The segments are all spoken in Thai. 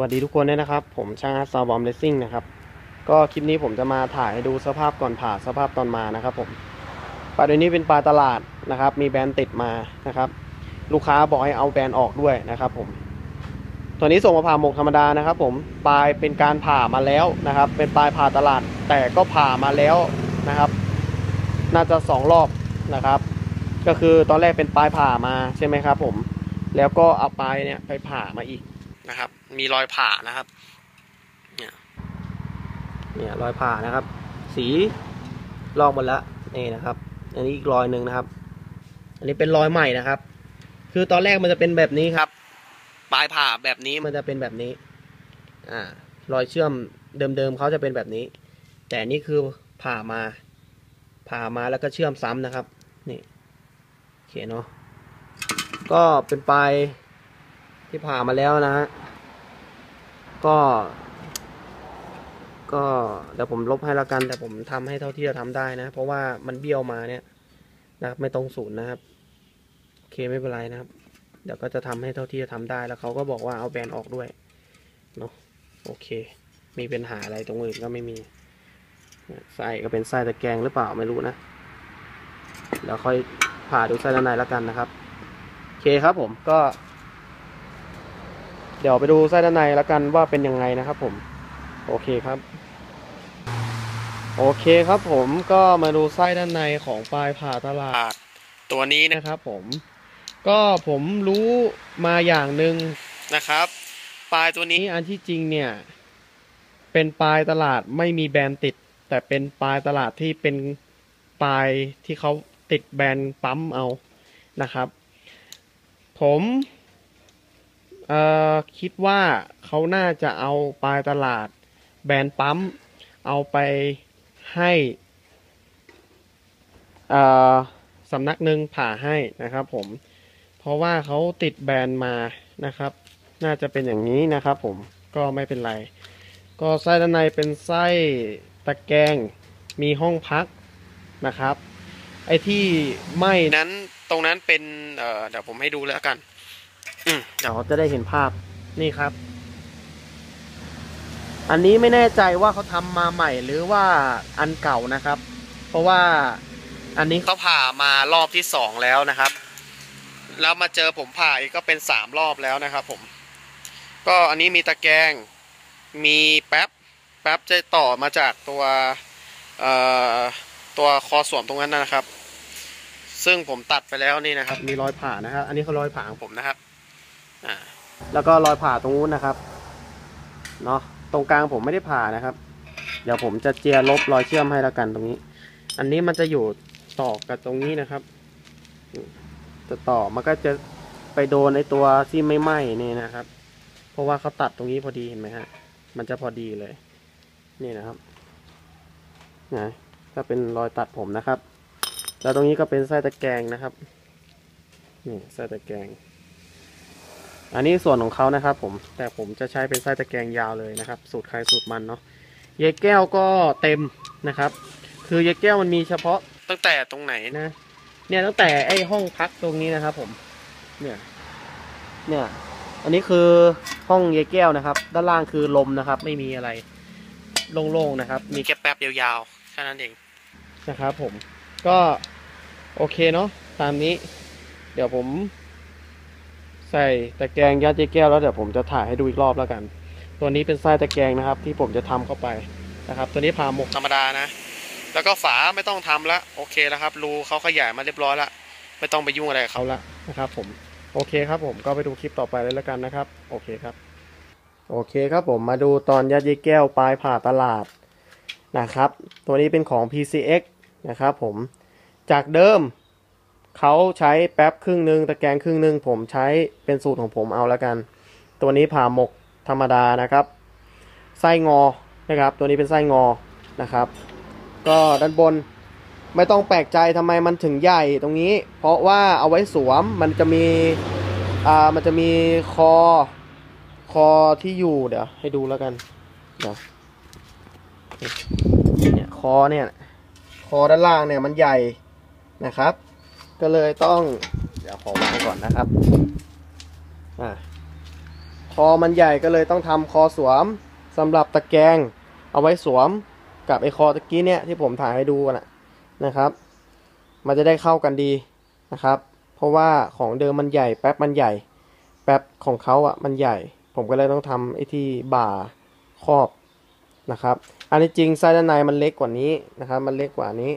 วัสดีทุกคนด้วยนะครับ ผมช่างอาร์ตซาวบอมเลสซิ่งนะครับ ก็คลิปนี้ผมจะมาถ่ายให้ดูสภาพก่อนผ่าสภาพตอนมานะครับผมปลาตัวนี้เป็นปลาตลาดนะครับ มีแบรนด์ติดมานะครับ ลูกค้าบอกให้เอาแบรนด์ออกด้วยนะครับ ผม ตัวนี้ส่งมาผ่าหมกธรรมดานะครับ ผมปลายเป็นการผ่ามาแล้วนะครับ เป็นปลายผ่าตลาด แต่ก็ผ่ามาแล้วนะครับ น่าจะสองรอบนะครับ ก็คือตอนแรกเป็นปลายผ่ามาใช่ไหมครับ ผม แล้วก็เอาปลายเนี่ยไปผ่ามาอีกนะครับ มีรอยผ่านะครับ เนี่ยเนี่ยรอยผ่านะครับ สีลอกหมดแล้วนี่นะครับ อันนี้อีกรอยหนึ่งนะครับ อันนี้เป็นรอยใหม่นะครับ คือตอนแรกมันจะเป็นแบบนี้ครับ ปลายผ่าแบบนี้มันจะเป็นแบบนี้ อ่ารอยเชื่อมเดิมๆเขาจะเป็นแบบนี้ แต่นี่คือผ่ามา ผ่ามาแล้วก็เชื่อมซ้ำนะครับ นี่โอเคเนาะก็เป็นปลายที่ผ่ามาแล้วนะฮะ ก็ ก็เดี๋ยวผมลบให้ละกัน แต่ผมทำให้เท่าที่จะทำได้นะ เพราะว่ามันเบี้ยวมาเนี่ยนะครับไม่ตรงศูนย์นะครับโอเคไม่เป็นไรนะครับ เดี๋ยวก็จะทำให้เท่าที่จะทำได้แล้วเขาก็บอกว่าเอาแบรนด์ออกด้วยเนาะโอเค มีปัญหาอะไรตรงอื่นก็ไม่มีไส้ก็เป็นไส้ตะแกรงหรือเปล่าไม่รู้นะเดี๋ยวค่อยผ่าดูไส้ด้านในแล้วกันนะครับโอเคครับผมก็ เดี๋ยวไปดูไส้ด้านในแล้วกันว่าเป็นยังไงนะครับผม โอเคครับ โอเคครับผมก็มาดูไส้ด้านในของปลายผ่าตลาดตัวนี้นะครับ ผม ก็ผมรู้มาอย่างหนึ่งนะครับ ปลายตัวนี้อันที่จริงเนี่ย เป็นปลายตลาดไม่มีแบรนด์ติด แต่เป็นปลายตลาดที่เป็นปลายที่เขาติดแบรนด์ปั๊มเอานะครับ ผม เอ่อคิดว่าเขาน่าจะเอาปลายตลาดแบรนด์ปั๊ม เอาไปให้เอ่อสำนักหนึ่งผ่าให้นะครับผม เพราะว่าเขาติดแบรนด์มานะครับ น่าจะเป็นอย่างนี้นะครับผมก็ไม่เป็นไร ก็ไส้ด้านในเป็นไส้ตะแกรงมีห้องพักนะครับ ไอ้ที่ไหม้นั้นตรงนั้นเป็นเอ่อเดี๋ยวผมให้ดูแล้วกันอ เดี๋ยวจะได้เห็นภาพนี่ครับ อันนี้ไม่แน่ใจว่าเขาทำมาใหม่หรือว่าอันเก่านะครับ เพราะว่าอันนี้เขาผ่ามารอบที่สองแล้วนะครับ แล้วมาเจอผมผ่าอีกก็เป็นสามรอบแล้วนะครับผม ก็อันนี้มีตะแกรงมีแป๊บแป๊บจะต่อมาจากตัวเอ่อตัวคอสวมตรงนั้นนะครับ ซึ่งผมตัดไปแล้วนี่นะครับ มีรอยผ่านะครับ อันนี้เขารอยผ่าของผมนะครับอ่า แล้วก็รอยผ่าตรงนู้นนะครับเนาะตรงกลางผมไม่ได้ผ่านะครับ เดี๋ยวผมจะเจียลบรอยเชื่อมให้แล้วกันตรงนี้ อันนี้มันจะอยู่ต่อกับตรงนี้นะครับจะต่อมันก็จะไปโดนในตัวที่ไม่ไหม้นี่นะครับ เพราะว่าเขาตัดตรงนี้พอดีเห็นไหมฮะ มันจะพอดีเลย นี่นะครับนะก็เป็นรอยตัดผมนะครับ แล้วตรงนี้ก็เป็นไส้ตะแกรงนะครับ นี่ไส้ตะแกรง อันนี้ส่วนของเขานะครับผมแต่ผมจะใช้เป็นไส้ตะแกรงยาวเลยนะครับ สูตรใครสูตรมันเนาะเยแก้วก็เต็มนะครับ คือเยแก้วมันมีเฉพาะตั้งแต่ตรงไหนนะ เนี่ยตั้งแต่ไอ้ห้องพักตรงนี้นะครับ ผม เนี่ยเนี่ยอันนี้คือห้องเยแก้วนะครับ ด้านล่างคือลมนะครับ ไม่มีอะไรโล่งๆนะครับ มีแค่แป๊บยาวๆแค่นั้นเองนะครับ ผมก็โอเคเนาะตามนี้ เดี๋ยวผม ใส่ตะแกรงยัดเยแก้วแล้วเดี๋ยวผมจะถ่ายให้ดูอีกรอบแล้วกัน ตัวนี้เป็นไส้ตะแกรงนะครับ ที่ผมจะทำเข้าไปนะครับ ตัวนี้ผ่าหมกธรรมดานะ แล้วก็ฝาไม่ต้องทำละโอเคแล้วครับรูเขาขยายมาเรียบร้อยละไม่ต้องไปยุ่งอะไรกับเขาละนะครับ ผมโอเคครับผมก็ไปดูคลิปต่อไปเลยแล้วกันนะครับ โอเคครับ โอเคครับผมมาดูตอนยัดเยแก้วปลายผ่าตลาดนะครับ ตัวนี้เป็นของ PCX นะครับผมจากเดิม เขาใช้แป๊บครึ่งหนึ่งตะแกรงครึ่งหนึ่งผมใช้เป็นสูตรของผมเอาแล้วกัน ตัวนี้ผ่าหมกธรรมดานะครับไส้งอนะครับ ตัวนี้เป็นไส้งอนะครับ ก็ด้านบนไม่ต้องแปลกใจทำไมมันถึงใหญ่ตรงนี้ เพราะว่าเอาไว้สวมมันจะมีอ่ามันจะมีคอคอที่อยู่เดี๋ยวให้ดูแล้วกันเดี๋ยวเนี่ยคอเนี่ยคอด้านล่างเนี่ยมันใหญ่นะครับ ก็เลยต้อง เดี๋ยวขอวางก่อนนะครับอ่าคอมันใหญ่ก็เลยต้องทำคอสวมสำหรับตะแกรงเอาไว้สวมกับไอ้คอตะกี้เนี่ยที่ผมถ่ายให้ดูนะนะครับ มันจะได้เข้ากันดีนะครับ เพราะว่าของเดิมมันใหญ่แป๊บมันใหญ่ แป๊บของเขาอะมันใหญ่ ผมก็เลยต้องทำไอ้ที่บ่าครอบนะครับ อันนี้จริงไส้ด้านในมันเล็กกว่านี้นะครับ มันเล็กกว่านี้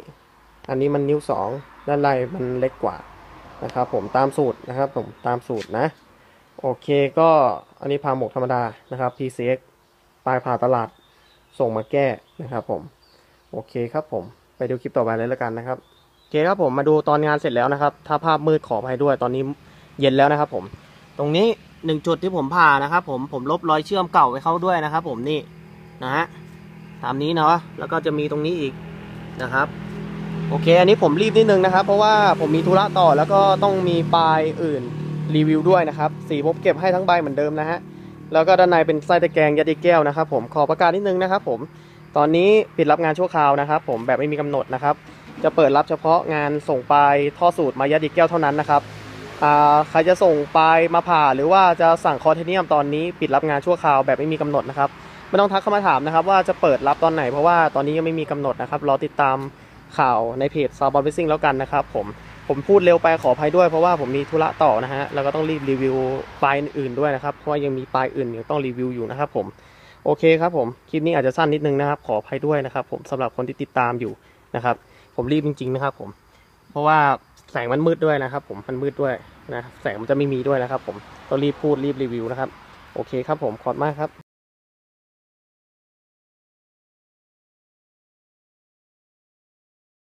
อันนี้มันนิ้วสองด้านในมันเล็กกว่านะครับผมตามสูตรนะครับผมตามสูตรนะ โอเคก็อันนี้พาหมกธรรมดานะครับ PCX ปลายผ่าตลาดส่งมาแก้นะครับผม โอเคครับผมไปดูคลิปต่อไปเลยแล้วกันนะครับโอเคครับผมมาดูตอนงานเสร็จแล้วนะครับ ถ้าภาพมืดขออภัยด้วยตอนนี้เย็นแล้วนะครับผม ตรงนี้หนึ่งจุดที่ผมผ่านะครับ ผมผมลบรอยเชื่อมเก่าไปเข้าด้วยนะครับ ผมนี่นะฮะตามนี้เนาะแล้วก็จะมีตรงนี้อีกนะครับ โอเค อันนี้ผมรีบนิดนึงนะครับ เพราะว่าผมมีธุระต่อแล้วก็ต้องมีปลายอื่นรีวิวด้วยนะครับ สีผมเก็บให้ทั้งใบเหมือนเดิมนะฮะ แล้วก็ด้านในเป็นไส้ตะแกรงยัดอีแก้วนะครับผมขอประกาศนิดนึงนะครับผมตอนนี้ปิดรับงานชั่วคราวนะครับ ผมแบบไม่มีกำหนดนะครับ จะเปิดรับเฉพาะงานส่งปลายท่อสูตรมายัดอีแก้วเท่านั้นนะครับใครจะส่งปลายมาผ่าหรือว่าจะสั่งคอเทเนียมตอนนี้ปิดรับงานชั่วคราวแบบไม่มีกำหนดนะครับไม่ต้องทักเข้ามาถามนะครับ ว่าจะเปิดรับตอนไหนเพราะว่าตอนนี้ยังไม่มีกำหนดนะครับรอติดตาม ข่าวในเพจซาวบอลฟิซิ่งแล้วกันนะครับผมผมพูดเร็วไปขออภัยด้วยเพราะว่าผมมีธุระต่อนะฮะแล้วก็ต้องรีบรีวิวปลายอื่นด้วยนะครับเพราะว่ายังมีปลายอื่นยังต้องรีวิวอยู่นะครับผมโอเคครับผมคลิปนี้อาจจะสั้นนิดนึงนะครับ ขออภัยด้วยนะครับ ผมสำหรับคนที่ติดตามอยู่นะครับ ผมรีบจริง ๆ นะครับ ผม เพราะว่าแสงมันมืดด้วยนะครับ ผมมันมืดด้วยนะแสงมันจะไม่มีด้วยนะครับ ผมต้องรีบพูดรีบรีวิวนะครับ โอเคครับผมขอบมากครับ